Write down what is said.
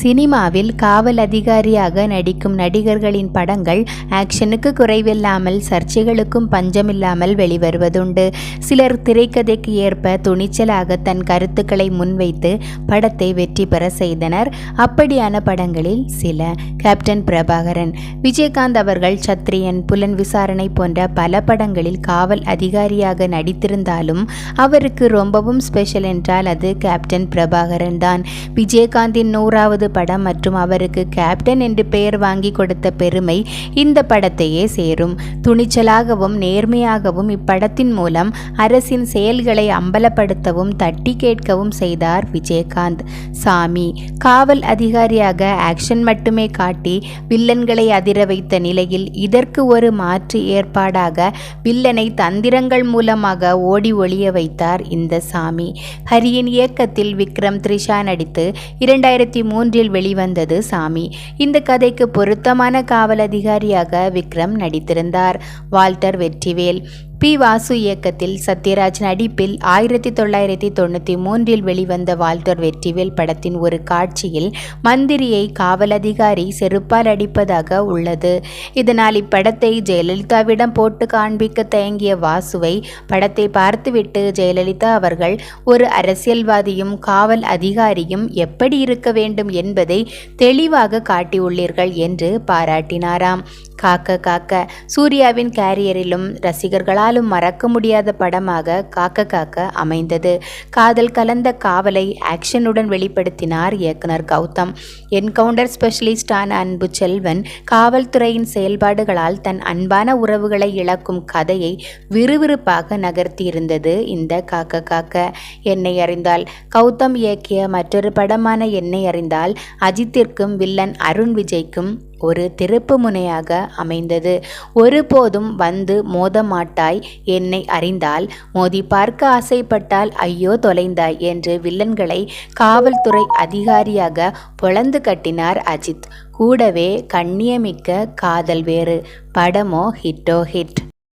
சினிமாவில் காவல் அதிகாரியாக நடிக்கும் நடிகர்களின் படங்கள் ஆக்ஷனுக்கு குறைவில்லாமல் சர்ச்சைகளுக்கும் பஞ்சமில்லாமல் வெளிவருவதுண்டு. சிலர் திரைக்கதைக்கு ஏற்ப துணிச்சலாக தன் கருத்துக்களை முன்வைத்து படத்தை வெற்றி பெற செய்தனர். அப்படியான படங்களில் சில கேப்டன் பிரபாகரன் விஜயகாந்த் அவர்கள் சத்ரியன் புலன் விசாரணை போன்ற பல படங்களில் காவல் அதிகாரியாக நடித்திருந்தாலும் அவருக்கு ரொம்பவும் ஸ்பெஷல் என்றால் அது கேப்டன் பிரபாகரன் தான். விஜயகாந்தின் நூறாவது படம் மற்றும் அவருக்கு கேப்டன் என்று பெயர் வாங்கி கொடுத்த பெருமை இந்த படத்தையே சேரும். துணிச்சலாகவும் நேர்மையாகவும் இப்படத்தின் மூலம் அரசின் செயல்களை அம்பலப்படுத்தவும் தட்டி கேட்கவும் செய்தார் விஜயகாந்த். சாமி காவல் அதிகாரியாக ஆக்ஷன் மட்டுமே காட்டி வில்லன்களை அதிர வைத்த நிலையில் இதற்கு ஒரு மாற்று ஏற்பாடாக வில்லனை தந்திரங்கள் மூலமாக ஓடி ஒளிய வைத்தார் இந்த சாமி. ஹரியின் இயக்கத்தில் விக்ரம் த்ரிஷா நடித்து இரண்டாயிரத்தி மூன்று மூன்றில் வெளிவந்தது சாமி. இந்த கதைக்கு பொருத்தமான காவல் அதிகாரியாக விக்ரம் நடித்திருந்தார். வால்டர் வெற்றிவேல். பி வாசு இயக்கத்தில் சத்யராஜ் நடிப்பில் ஆயிரத்தி தொள்ளாயிரத்தி தொண்ணூற்றி மூன்றில் வெளிவந்த வால்டர் வெற்றிவேல் படத்தின் ஒரு காட்சியில் மந்திரியை காவல் அதிகாரி செருப்பால் அடிப்பதாக உள்ளது. இதனால் இப்படத்தை ஜெயலலிதாவிடம் போட்டு காண்பிக்க தயங்கிய வாசுவை படத்தை பார்த்துவிட்டு ஜெயலலிதா அவர்கள் ஒரு அரசியல்வாதியும் காவல் அதிகாரியும் எப்படி இருக்க வேண்டும் என்பதை தெளிவாக காட்டியுள்ளீர்கள் என்று பாராட்டினாராம். காக்க காக்க சூர்யாவின் கேரியரிலும் ரசிகர்களாலும் மறக்க முடியாத படமாக காக்க காக்க அமைந்தது. காதல் கலந்த காவலை ஆக்ஷனுடன் வெளிப்படுத்தினார் இயக்குனர் கௌதம். என்கவுண்டர் ஸ்பெஷலிஸ்டான அன்பு செல்வன் காவல்துறையின் செயல்பாடுகளால் தன் அன்பான உறவுகளை இழக்கும் கதையை விறுவிறுப்பாக நகர்த்தியிருந்தது இந்த காக்க காக்க. என்னை அறிந்தால் கௌதம் இயக்கிய மற்றொரு படமான என்னை அறிந்தால் அஜித்திற்கும் வில்லன் அருண் விஜய்க்கும் ஒரு திருப்பு முனையாக அமைந்தது. ஒருபோதும் வந்து மோதமாட்டாய் என்னை அறிந்தால் மோதி பார்க்க ஆசைப்பட்டால் ஐயோ தொலைந்தாய் என்று வில்லன்களை காவல்துறை அதிகாரியாக பொழந்து கட்டினார் அஜித். கூடவே கண்ணியமிக்க காதல் வேறு. படமோ ஹிட்டோ ஹிட்.